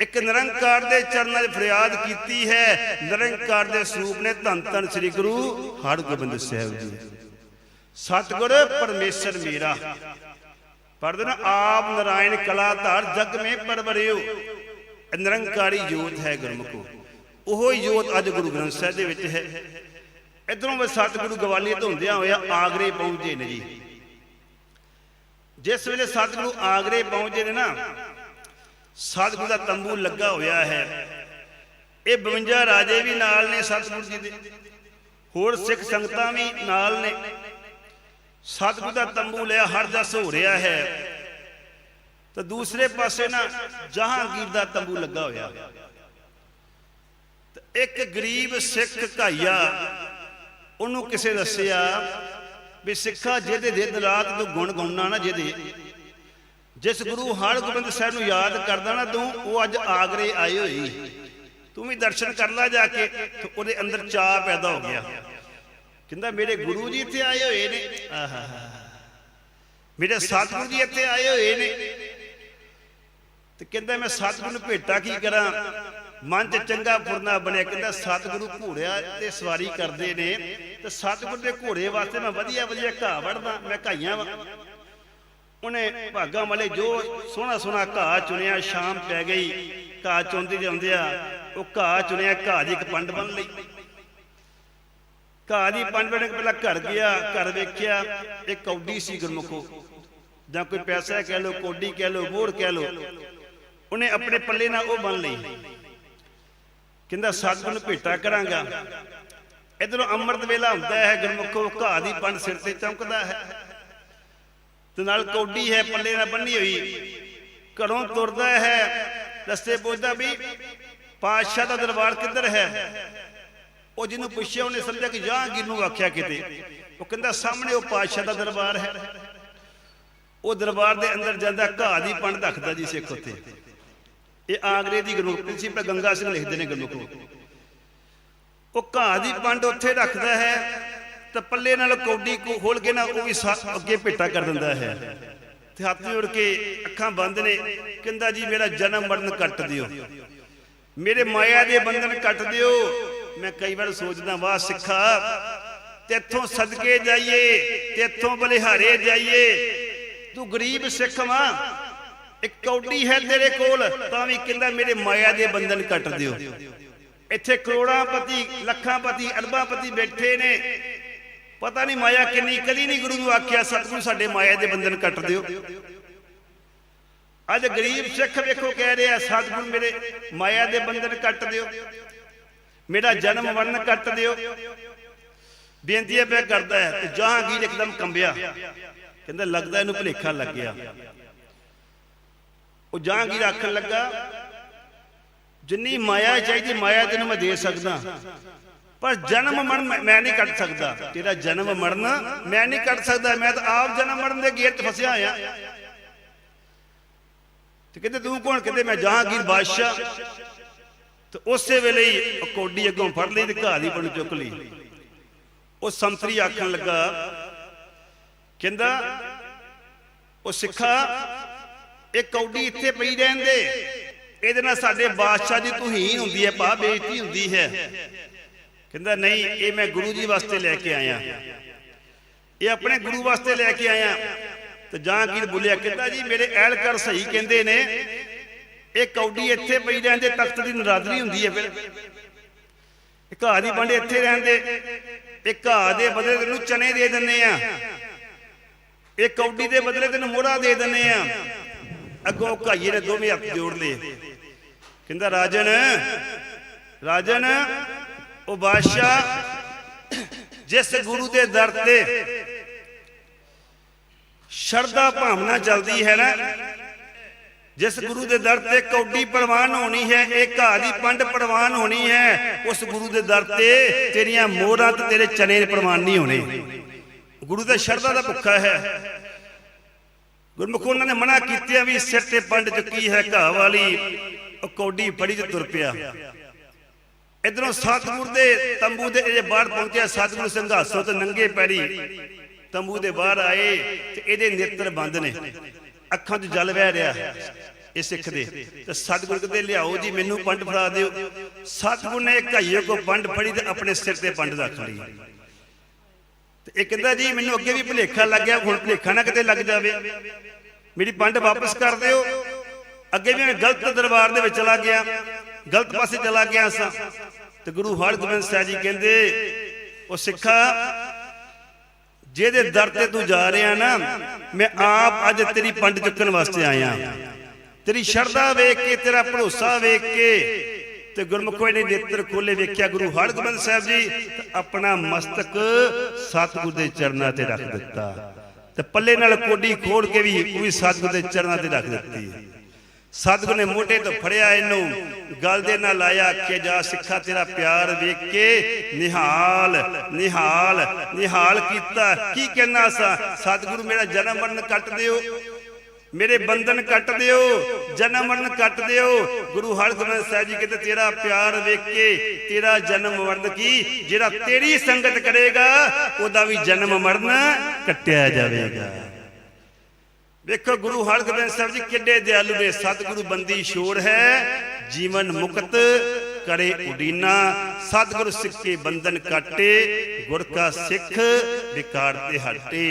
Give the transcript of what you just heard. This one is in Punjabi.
ਇੱਕ ਨਿਰੰਕਾਰ ਦੇ ਚਰਨਾਂ 'ਚ ਫਰਿਆਦ ਕੀਤੀ ਹੈ। ਨਿਰੰਕਾਰ ਦੇ ਸਰੂਪ ਨੇ ਧੰਨ ਧੰਨ ਸ੍ਰੀ ਗੁਰੂ ਹਰਗੋਬਿੰਦ ਸਾਹਿਬ ਜੀ। ਸਤਿਗੁਰ ਪਰਮੇਸ਼ਰ ਮੇਰਾ ਪੜਦੇ ਨਾ ਆਪ ਨਾਰਾਇਣ ਕਲਾ ਧਾਰ ਜਗ ਮੇ ਪਰਵਰਿਓ। ਨਿਰੰਕਾਰੀ ਜੋਤ ਹੈ ਗੁਰਮੁਖੋ। ਉਹ ਹੀ ਜੋਤ ਅੱਜ ਗੁਰੂ ਗ੍ਰੰਥ ਸਾਹਿਬ ਦੇ ਵਿੱਚ ਹੈ। ਇਧਰੋਂ ਵੇ ਸਤਿਗੁਰੂ ਗਵਾਲੀਏ ਤੋਂ ਹੁੰਦਿਆਂ ਹੋਇਆ ਆਗਰੇ ਪਹੁੰਚੇ ਨੇ ਜੀ। ਜਿਸ ਵੇਲੇ ਸਤਿਗੁਰੂ ਆਗਰੇ ਪਹੁੰਚੇ ਨੇ ਨਾ ਸਤਿਗੁਰੂ ਦਾ ਤੰਬੂ ਲੱਗਾ ਹੋਇਆ ਹੈ। ਇਹ 52 ਰਾਜੇ ਵੀ ਨਾਲ ਨੇ ਸਤਿਗੁਰ ਜੀ ਦੇ। ਹੋਰ ਸਿੱਖ ਸੰਗਤਾਂ ਵੀ ਨਾਲ ਨੇ। ਸਤਿਗੁਰੂ ਦਾ ਤੰਬੂ ਲਿਆ, ਹਰ ਜਸ ਹੋ ਰਿਹਾ ਹੈ। ਤੇ ਦੂਸਰੇ ਪਾਸੇ ਨਾ ਜਹਾਂਗੀਰ ਦਾ ਤੰਬੂ ਲੱਗਾ ਹੋਇਆ। ਇੱਕ ਗਰੀਬ ਸਿੱਖ ਭਾਈਆ ਉਹਨੂੰ ਕਿਸੇ ਦੱਸਿਆ ਵੀ ਸਿੱਖਾ ਜਿਹਦੇ ਦੇ ਦਲਾਤ ਤੋਂ ਗੁਣ ਗੁਣਨਾ ਨਾ ਜਿਹਦੇ ਜਿਸ ਗੁਰੂ ਹਰਗੋਬਿੰਦ ਸਾਹਿਬ ਨੂੰ ਯਾਦ ਕਰਦਾ ਨਾ ਤੂੰ, ਉਹ ਅੱਜ ਆਗਰੇ ਆਏ ਹੋਈ ਤੂੰ ਵੀ ਦਰਸ਼ਨ ਕਰ ਲੈ ਜਾ ਕੇ ਉਹਦੇ ਅੰਦਰ ਚਾਹ ਪੈਦਾ ਹੋ ਗਿਆ। ਕਹਿੰਦਾ, ਮੇਰੇ ਗੁਰੂ ਜੀ ਇੱਥੇ ਆਏ ਹੋਏ ਨੇ। ਆਹਾ। ਮੇਰੇ ਸਤਿਗੁਰੂ ਜੀ ਇੱਥੇ ਆਏ ਹੋਏ ਨੇ। ਤੇ ਕਹਿੰਦਾ, ਮੈਂ ਸਤਿਗੁਰੂ ਨੂੰ ਭੇਟਾ ਕੀ ਕਰਾਂ? ਮਨ ਚ ਚੰਗਾ ਫੁਰਨਾ ਬਣਿਆ। ਕਹਿੰਦਾ, ਸਤਿਗੁਰੂ ਘੋੜਿਆਂ ਤੇ ਸਵਾਰੀ ਕਰਦੇ ਨੇ, ਤੇ ਸਤਿਗੁਰੂ ਦੇ ਘੋੜੇ ਵਾਸਤੇ ਮੈਂ ਵਧੀਆ ਵਧੀਆ ਘਾਹ ਵੜਦਾ ਮੈਂ ਘਾਈਆਂ ਵਾਂ ਉਹਨੇ ਭਾਗਾਂ ਵਾਲੇ ਜੋ ਸੋਹਣਾ ਸੋਹਣਾ ਘਾਹ ਚੁਣਿਆ, ਸ਼ਾਮ ਪੈ ਗਈ। ਘਾਹ ਚੁੰਦੇ ਜਾਂਦੇ ਆ, ਉਹ ਘਾਹ ਚੁਣਿਆ, ਘਾਹ ਦੀ ਇੱਕ ਪੰਡ ਬਣ ਲਈ। ਘਾਹ ਦੀ ਪੰਡ ਬਣ ਕੇ ਪਹਿਲਾਂ ਘਰ ਗਿਆ, ਘਰ ਵੇਖਿਆ ਇਹ ਕੌਡੀ ਸੀ ਗੁਰਮੁਖੋ। ਜਾਂ ਕੋਈ ਪੈਸਾ ਕਹਿ ਲੋ ਕੋਡੀ ਕਹਿ ਲੋ ਮੋਹਰ ਕਹਿ ਲੋ ਉਹਨੇ ਆਪਣੇ ਪੱਲੇ ਨਾਲ ਉਹ ਬਣ ਲਈ। ਕਹਿੰਦਾ ਸਤਿਗੁਰੂ ਨੂੰ ਭੇਟਾ ਕਰਾਂਗਾ। ਇਧਰੋਂ ਅੰਮ੍ਰਿਤ ਵੇਲਾ ਹੁੰਦਾ ਹੈ, ਗੁਰਮੁਖੋ, ਘਾਹ ਦੀ ਪੰਡ ਸਿਰ ਤੇ ਚਮਕਦਾ ਹੈ। ਤੇ ਨਾਲ ਕੌਡੀ ਹੈ, ਪੱਲੇ ਨਾਲ ਬੰਨੀ ਹੋਈ। ਘਰੋਂ ਤੁਰਦਾ ਹੈ, ਰਸਤੇ ਪੁੱਛਦਾ ਵੀ ਪਾਤਸ਼ਾਹ ਦਾ ਦਰਬਾਰ ਕਿੱਧਰ ਹੈ? ਉਹ ਜਿਹਨੂੰ ਪੁੱਛਿਆ, ਉਹਨੇ ਸਮਝਿਆ ਕਿ ਜਹਾਂਗੀਰ ਨੂੰ ਆਖਿਆ ਕਿਤੇ? ਉਹ ਕਹਿੰਦਾ, ਸਾਹਮਣੇ ਉਹ ਪਾਤਸ਼ਾਹ ਦਾ ਦਰਬਾਰ ਹੈ। ਉਹ ਦਰਬਾਰ ਦੇ ਅੰਦਰ ਜਾਂਦਾ, ਘਾਹ ਦੀ ਪੰਡ ਰੱਖਦਾ ਜੀ ਸਿੱਖ ਉੱਥੇ। ਇਹ ਆਗਰੇ ਦੀ ਗੁਰਮੁਖ ਪ੍ਰਿੰਸੀਪਲ ਗੰਗਾ ਸਿੰਘ ਲਿਖਦੇ ਨੇ ਗੁਰਮੁਖ ਉਹ ਘਾਹ ਦੀ ਪੰਡ ਉੱਥੇ ਰੱਖਦਾ ਹੈ ਤੇ ਪੱਲੇ ਨਾਲ ਕੌਡੀ ਕੋ ਖੋਲ ਕੇ ਨਾ ਉਹ ਵੀ ਸਾ- ਅੱਗੇ ਭੇਟਾ ਕਰ ਦਿੰਦਾ ਹੈ। ਤੇ ਹੱਥ ਜੋੜ ਕੇ ਅੱਖਾਂ ਬੰਦ ਨੇ, ਕਹਿੰਦਾ ਜੀ ਮੇਰਾ ਜਨਮ ਮਰਨ ਕੱਟ ਦਿਓ। ਮੇਰੇ ਮਾਇਆ ਦੇ ਬੰਧਨ ਕੱਟ ਦਿਓ। ਮੈਂ ਕਈ ਵਾਰ ਸੋਚਦਾ, ਵਾਹ ਸਿੱਖਾ ਤੇਥੋਂ ਸਦਕੇ ਜਾਈਏ ਤੇਥੋਂ ਬਲਿਹਾਰੇ ਜਾਈਏ। ਤੂੰ ਗਰੀਬ ਸਿੱਖ ਵਾਂ, ਇੱਕ ਕੌਡੀ ਹੈ ਤੇਰੇ ਕੋਲ, ਤਾਂ ਵੀ ਕਹਿੰਦਾ ਮੇਰੇ ਮਾਇਆ ਦੇ ਬੰਧਨ ਕੱਟ ਦਿਓ। ਇੱਥੇ ਕਰੋੜਾਂ ਪਤੀ, ਲੱਖਾਂ ਪਤੀ, ਅਰਬਾਂ ਪਤੀ ਬੈਠੇ ਨੇ। ਪਤਾ ਨਹੀਂ ਮਾਇਆ ਕਿੰਨੀ, ਕਦੀ ਨਹੀਂ ਗੁਰੂ ਨੂੰ ਆਖਿਆ, ਸਤਿਗੁਰੂ ਸਾਡੇ ਮਾਇਆ ਦੇ ਬੰਧਨ ਕੱਟ ਦਿਓ। ਅੱਜ ਗਰੀਬ ਸਿੱਖ ਵੇਖੋ ਕਹਿ ਰਿਹਾ, ਸਤਿਗੁਰੂ ਮੇਰੇ ਮਾਇਆ ਦੇ ਬੰਧਨ ਕੱਟ ਦਿਓ। ਮੇਰਾ ਜਨਮ ਮਰਨ ਕੱਟ ਦਿਓ। ਬੇਨਤੀ ਹੈ ਪਿਆ ਕਰਦਾ ਹੈ, ਤੇ ਜਹਾਂਗੀਰ ਇੱਕਦਮ ਕੰਬਿਆ। ਕਹਿੰਦਾ, ਲੱਗਦਾ ਇਹਨੂੰ ਭੁਲੇਖਾ ਲੱਗ ਗਿਆ। ਉਹ ਜਹਾਂਗੀਰ ਆਖਣ ਲੱਗਾ, ਜਿੰਨੀ ਮਾਇਆ ਚਾਹੀਦੀ, ਮਾਇਆ ਤੈਨੂੰ ਮੈਂ ਦੇ ਸਕਦਾ। ਪਰ ਜਨਮ ਮਰਨ ਮੈਂ- ਨਹੀਂ ਕੱਟ ਸਕਦਾ। ਤੇਰਾ ਜਨਮ ਮਰਨ ਮੈਂ ਨਹੀਂ ਕੱਟ ਸਕਦਾ। ਮੈਂ ਤਾਂ ਆਪ ਜਨਮ ਮਰਨ ਦੇ ਗੇਟ 'ਚ ਫਸਿਆ ਹੋਇਆ। ਤੇ ਕਹਿੰਦੇ, ਤੂੰ ਕੌਣ? ਕਹਿੰਦੇ, ਮੈਂ ਜਹਾਂਗੀਰ ਬਾਦਸ਼ਾਹ। ਤੇ ਉਸੇ ਵੇਲੇ ਹੀ ਕੋਡੀ ਅੱਗੋਂ ਫੜ ਲਈ ਤੇ ਘਾਹ ਦੀ ਬਣ ਚੁੱਕ ਲਈ। ਉਹ ਸੰਤਰੀ ਆਖਣ ਲੱਗਾ, ਕਹਿੰਦਾ, ਉਹ ਸਿੱਖਾ, ਇਹ ਕੌਡੀ ਇੱਥੇ ਪਈ ਰਹਿੰਦੇ। ਇਹਦੇ ਨਾਲ ਸਾਡੇ ਬਾਦਸ਼ਾਹ ਦੀ ਤੁਹੀਨ ਹੁੰਦੀ ਹੈ ਪਾ ਬੇਇੱਜ਼ਤੀ ਹੁੰਦੀ ਹੈ। ਕਹਿੰਦਾ ਨਹੀਂ, ਇਹ ਮੈਂ ਗੁਰੂ ਜੀ ਵਾਸਤੇ ਲੈ ਕੇ ਆਇਆ। ਇਹ ਆਪਣੇ ਗੁਰੂ ਵਾਸਤੇ ਲੈ ਕੇ ਆਇਆ। ਤੇ ਜਹਾਂਗੀਰ ਬੋਲਿਆ, ਕਹਿੰਦਾ ਜੀ, ਮੇਰੇ ਐਲਕਰ ਸਹੀ ਕਹਿੰਦੇ ਨੇ। ਇਹ ਕੌਡੀ ਇੱਥੇ ਪਈ ਰਹਿੰਦੇ, ਤਖਤ ਦੀ ਨਰਾਦਰੀ ਹੁੰਦੀ ਹੈ ਫਿਰ। ਇਹ ਘਾਹ ਦੀ ਬੰਡੇ ਇੱਥੇ ਰਹਿੰਦੇ। ਇਹ ਘਾਹ ਦੇ ਬਦਲੇ ਤੈਨੂੰ ਚਨੇ ਦੇ ਦਿੰਨੇ ਆ। ਇਹ ਕੌਡੀ ਦੇ ਬਦਲੇ ਤੈਨੂੰ ਮੋੜਾ ਦੇ ਦਿੰਨੇ ਆ। ਅੱਗੋਂ ਘਾਈਏ ਨੇ ਦੋਵੇਂ ਹੱਥ ਜੋੜ ਲਏ। ਕਹਿੰਦਾ, ਰਾਜਨ ਰਾਜਨ ਉਹ ਬਾਦਸ਼ਾਹ, ਜਿਸ ਗੁਰੂ ਦੇ ਦਰ ਤੇ ਸ਼ਰਧਾ ਭਾਵਨਾ ਚੱਲਦੀ ਹੈ ਨਾ, ਜਿਸ ਗੁਰੂ ਦੇ ਦਰ ਤੇ ਕੌਡੀ ਪ੍ਰਵਾਨ ਹੋਣੀ ਹੈ, ਇਹ ਘਾਹ ਦੀ ਪੰਡ ਪ੍ਰਵਾਨ ਹੋਣੀ ਹੈ, ਉਸ ਗੁਰੂ ਦੇ ਦਰ ਤੇ ਤੇਰੀਆਂ ਮੋਹਰਾਂ ਤੇ ਤੇਰੇ ਚਨੇ ਪ੍ਰਵਾਨ ਨਹੀਂ ਹੋਣੇ। ਗੁਰੂ ਦਾ ਸ਼ਰਧਾ ਦਾ ਭੁੱਖਾ ਹੈ। ਗੁਰਮੁਖ ਉਹਨਾਂ ਨੇ ਮਨਾ ਕੀਤਾ ਵੀ ਸਿਰ ਤੇ ਪੰਡ ਚੁੱਕੀ ਹੈ, ਘਾਹ ਵਾਲੀ, ਉਹ ਕੌਡੀ ਫੜੀ ਤੇ ਤੁਰ ਪਿਆ। ਇਧਰੋਂ ਸਤਿਗੁਰ ਦੇ ਤੰਬੂ ਦੇ ਜੇ ਬਾਹਰ ਪਹੁੰਚਿਆ, ਸਤਿਗੁਰ ਸੰਘਾਸੋਂ ਤੇ ਨੰਗੇ ਪੈਰੀ ਤੰਬੂ ਦੇ ਬਾਹਰ ਆਏ ਤੇ ਇਹਦੇ ਨੇਤਰ ਬੰਦ ਨੇ। ਅੱਖਾਂ 'ਚ ਜਲ ਵਹਿ ਰਿਹਾ ਇਹ ਸਿੱਖ ਦੇ। ਤੇ ਸਤਿਗੁਰ ਕਹਿੰਦੇ, ਲਿਆਓ ਜੀ, ਮੈਨੂੰ ਪੰਡ ਫੜਾ ਦਿਓ। ਸਤਿਗੁਰ ਨੇ ਘਾਈਏ ਕੋ ਪੰਡ ਫੜੀ ਤੇ ਆਪਣੇ ਸਿਰ ਤੇ ਪੰਡ ਰੱਖ ਲਈ। ਤੇ ਇਹ ਕਹਿੰਦਾ, ਜੀ, ਮੈਨੂੰ ਅੱਗੇ ਵੀ ਭੁਲੇਖਾ ਲੱਗ ਗਿਆ, ਹੁਣ ਭੁਲੇਖਾ ਨਾ ਕਿਤੇ ਲੱਗ ਜਾਵੇ। ਮੇਰੀ ਪੰਡ ਵਾਪਸ ਕਰ ਦਿਓ। ਅੱਗੇ ਵੀ ਮੈਂ ਗਲਤ ਦਰਬਾਰ ਦੇ ਵਿੱਚ ਚਲਾ ਗਿਆ। ਗਲਤ ਪਾਸੇ ਚਲਾ ਗਿਆ ਸਾਂ। ਤੇ ਗੁਰੂ ਹਰਗੋਬਿੰਦ ਸਾਹਿਬ ਜੀ ਕਹਿੰਦੇ, ਉਹ ਸਿੱਖਾ, ਜਿਹਦੇ ਦਰ ਤੇ ਤੂੰ ਜਾ ਰਿਹਾ ਨਾ, ਮੈਂ ਆਪ ਅੱਜ ਤੇਰੀ ਪੰਡ ਚੁੱਕਣ ਵਾਸਤੇ ਆਇਆ। ਤੇਰੀ ਸ਼ਰਧਾ ਵੇਖ ਕੇ, ਤੇਰਾ ਭਰੋਸਾ ਵੇਖ ਕੇ, ਤੇ ਗੁਰਮੁਖੋ ਨੇ ਨੇਤਰ ਖੋਲੇ ਵੇਖਿਆ ਗੁਰੂ ਹਰਗੋਬਿੰਦ ਸਾਹਿਬ ਜੀ ਆਪਣਾ ਮਸਤਕ ਸਤਿਗੁਰ ਦੇ ਚਰਨਾਂ ਤੇ ਰੱਖ ਦਿੱਤਾ। ਤੇ ਪੱਲੇ ਨਾਲ ਕੋਡੀ ਖੋੜ ਕੇ ਵੀ, ਉਹ ਵੀ ਸਤਿਗੁਰ ਦੇ ਚਰਨਾਂ ਤੇ ਰੱਖ ਦਿੱਤੀ। ਸਤਿਗੁਰ ਨੇ ਮੋਢੇ ਤੋਂ ਫੜਿਆ ਇਹਨੂੰ। ਗਲ ਦੇ ਨਾਲ ਲਾਇਆ ਕਿ ਜਾ ਸਿੱਖਾ ਤੇਰਾ ਪਿਆਰ ਵੇਖ ਕੇ ਨਿਹਾਲ ਨਿਹਾਲ ਨਿਹਾਲ ਕੀਤਾ। ਕੀ ਕਹਿਣਾ ਸਾ? ਸਤਿਗੁਰੂ ਮੇਰਾ ਜਨਮ ਮਰਨ ਕੱਟ ਦਿਓ। ਮੇਰੇ ਬੰਧਨ ਕੱਟ ਦਿਓ। ਜਨਮ ਮਰਨ ਕੱਟ ਦਿਓ। ਗੁਰੂ ਹਰਗੋਬਿੰਦ ਸਾਹਿਬ ਜੀ ਕਹਿੰਦੇ, ਤੇਰਾ ਪਿਆਰ ਵੇਖ ਕੇ ਤੇਰਾ ਜਨਮ ਮਰਨ ਕੀ? ਜਿਹੜਾ ਤੇਰੀ ਸੰਗਤ ਕਰੇਗਾ, ਉਹਦਾ ਵੀ ਜਨਮ ਮਰਨ ਕੱਟਿਆ ਜਾਵੇਗਾ। ਵੇਖੋ ਗੁਰੂ ਹਰਗੋਬਿੰਦ ਸਾਹਿਬ ਜੀ ਕਿੱਡੇ ਦਿਆਲੂ ਨੇ, ਸਤਿਗੁਰੂ ਬੰਦੀ ਛੋੜ ਹੈ, ਜੀਵਨ ਮੁਕਤ ਕਰੇ ਉਡੀਨਾ, ਸਤਿਗੁਰੂ ਸਿੱਖੇ ਬੰਧਨ ਕਾਟੇ, ਗੁਰ ਕਾ ਸਿੱਖ ਵਿਕਾਰ ਤੇ ਹਟੇ।